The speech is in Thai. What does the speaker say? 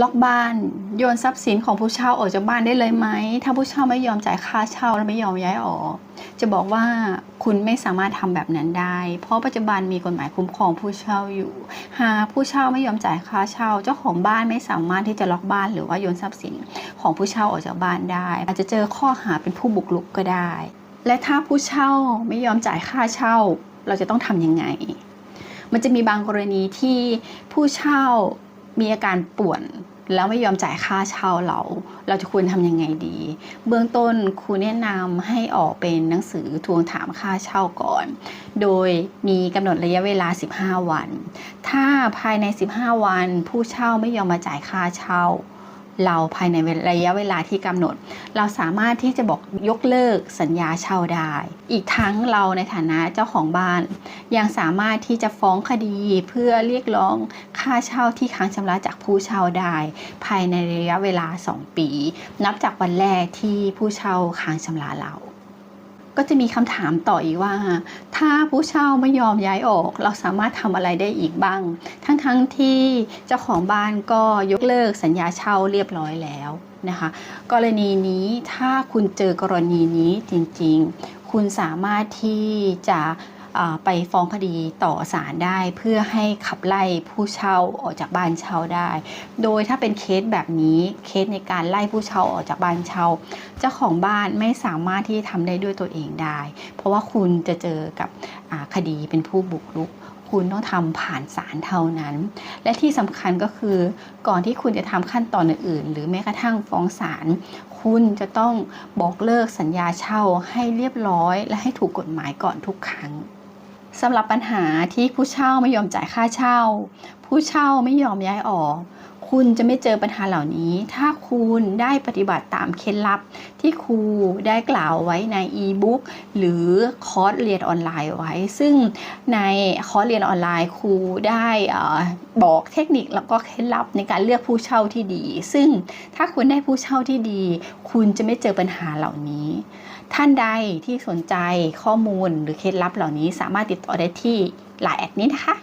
ล็อกบ้านโยนทรัพย์สินของผู้เช่าออกจากบ้านได้เลยไหม ถ้าผู้เช่าไม่ยอมจ่ายค่าเช่าและไม่ยอมย้ายออก จะบอกว่าคุณไม่สามารถทำแบบนั้นได้ เพราะปัจจุบันมีกฎหมายคุ้มครองผู้เช่าอยู่ หากผู้เช่าไม่ยอมจ่ายค่าเช่า เจ้าของบ้านไม่สามารถที่จะล็อกบ้าน หรือว่าโยนทรัพย์สินของผู้เช่าออกจากบ้านได้ อาจจะเจอข้อหาเป็นผู้บุกรุกก็ได้ และถ้าผู้เช่าไม่ยอมจ่ายค่าเช่า เราจะต้องทำยังไง มันจะมีบางกรณีที่ผู้เช่า มีอาการป่วนแล้วไม่ยอมจ่ายค่าเช่าเรา เราจะควรทำยังไงดี เบื้องต้นครูแนะนำให้ออกเป็นหนังสือทวงถามค่าเช่าก่อน โดยมีกำหนดระยะเวลา 15 วัน ถ้าภายใน 15 วันผู้เช่าไม่ยอมมาจ่ายค่าเช่า เราภายในระยะเวลาที่กำหนด เราสามารถที่จะบอกยกเลิกสัญญาเช่าได้ อีกทั้งเราในฐานะเจ้าของบ้าน ยังสามารถที่จะฟ้องคดีเพื่อเรียกร้องค่าเช่าที่ค้างชำระจากผู้เช่าได้ ภายในระยะเวลา 2 ปี นับจากวันแรกที่ผู้เช่าค้างชำระเรา ก็จะมีคำถามต่ออีกว่า ถ้าผู้เช่าไม่ยอมย้ายออก เราสามารถทำอะไรได้อีกบ้าง ทั้งๆทที่เจ้าของบ้านก็ยกเลิกสัญญาเช่าเรียบร้อยแล้วนะคะ กรณีนี้ถ้าคุณเจอกรณีนี้จริงๆ คุณสามารถที่จะ ไปฟ้องคดีต่อศาลได้ เพื่อให้ขับไล่ผู้เช่าออกจากบ้านเช่าได้ โดยถ้าเป็นเคสแบบนี้เคสในการไล่ผู้เช่าออกจากบ้านเช่า เจ้าของบ้านไม่สามารถที่จะทำได้ด้วยตัวเองได้ เพราะว่าคุณจะเจอกับคดีเป็นผู้บุกรุกคุณต้องทำผ่านศาลเท่านั้น และที่สำคัญก็คือ ก่อนที่คุณจะทำขั้นตอนอื่นๆ หรือแม้กระทั่งฟ้องศาล คุณจะต้องบอกเลิกสัญญาเช่าให้เรียบร้อย และให้ถูกกฎหมายก่อนทุกครั้ง สำหรับปัญหาที่ผู้เช่าไม่ยอมจ่ายค่าเช่า ผู้เช่าไม่ยอมย้ายออก คุณจะไม่เจอปัญหาเหล่านี้ ถ้าคุณได้ปฏิบัติตามเคล็ดลับที่ครูได้กล่าวไว้ในอีบุ๊กหรือคอร์สเรียนออนไลน์ไว้ ซึ่งในคอร์สเรียนออนไลน์ครูได้บอกเทคนิคแล้วก็เคล็ดลับในการเลือกผู้เช่าที่ดี ซึ่งถ้าคุณได้ผู้เช่าที่ดี คุณจะไม่เจอปัญหาเหล่านี้ ท่านใดที่สนใจข้อมูลหรือเคล็ดลับเหล่านี้สามารถติดต่อได้ที่ไลน์แอดนี้นะคะ